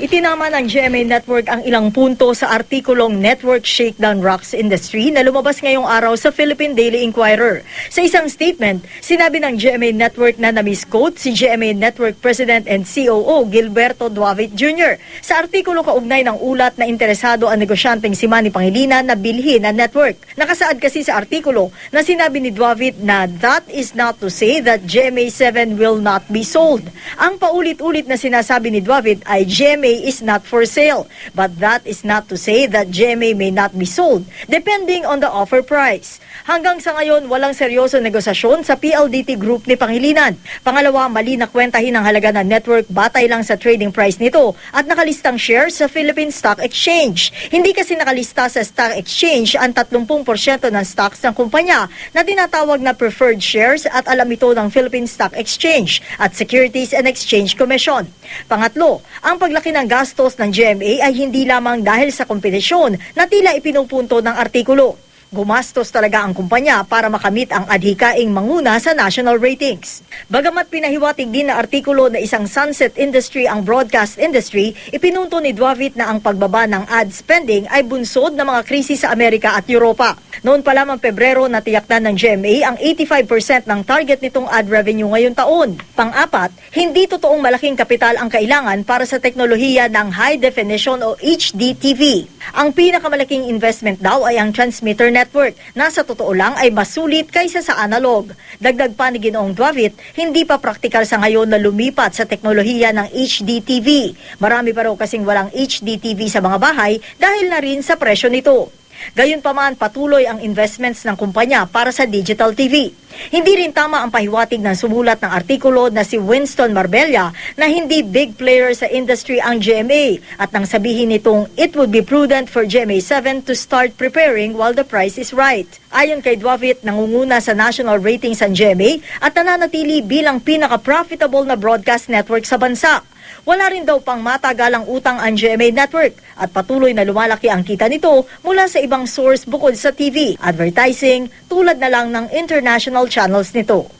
Itinama ng GMA Network ang ilang punto sa artikulong Network Shakedown Rocks Industry na lumabas ngayong araw sa Philippine Daily Inquirer. Sa isang statement, sinabi ng GMA Network na na-misquote si GMA Network President and COO Gilberto Duavit Jr. sa artikulo kaugnay ng ulat na interesado ang negosyanteng si Manny Pangilinan na bilhin ang network. Nakasaad kasi sa artikulo na sinabi ni Duavit na that is not to say that GMA7 will not be sold. Ang paulit-ulit na sinasabi ni Duavit ay GMA is not for sale, but that is not to say that GMA may not be sold, depending on the offer price. Hanggang sa ngayon, walang seryoso negosasyon sa PLDT Group ni Pangilinan. Pangalawa, mali na kwentahin ang halaga ng network batay lang sa trading price nito at nakalistang shares sa Philippine Stock Exchange. Hindi kasi nakalista sa Stock Exchange ang 30% ng stocks ng kumpanya na tinatawag na preferred shares at alam ito ng Philippine Stock Exchange at Securities and Exchange Commission. Pangatlo, ang paglaki ng gastos ng GMA ay hindi lamang dahil sa kompetisyon na tila ipinupunto ng artikulo. Gumastos talaga ang kumpanya para makamit ang adhikaing manguna sa national ratings. Bagamat pinahiwatig din na artikulo na isang sunset industry ang broadcast industry, ipinunto ni Duavit na ang pagbaba ng ad spending ay bunsod ng mga krisis sa Amerika at Europa. Noon pa lamang Pebrero natiyak na ng GMA ang 85% ng target nitong ad revenue ngayong taon. Pang-apat, hindi totoong malaking kapital ang kailangan para sa teknolohiya ng high definition o HD TV. Ang pinakamalaking investment daw ay ang transmitter network na sa totoo lang ay mas sulit kaysa sa analog. Dagdag pa ni Ginoong Duavit, hindi pa praktikal sa ngayon na lumipat sa teknolohiya ng HD TV. Marami pa raw kasing walang HD TV sa mga bahay dahil na rin sa presyo nito. Gayunpaman, patuloy ang investments ng kumpanya para sa digital TV. Hindi rin tama ang pahiwatig ng sumulat ng artikulo na si Winston Marbella na hindi big player sa industry ang GMA at nang sabihin nitong it would be prudent for GMA7 to start preparing while the price is right. Ayon kay Duavit, nangunguna sa national ratings ang GMA at nananatili bilang pinaka-profitable na broadcast network sa bansa. Wala rin daw pang matagalang utang ang GMA Network at patuloy na lumalaki ang kita nito mula sa ibang source bukod sa TV, advertising, tulad na lang ng international channels nito.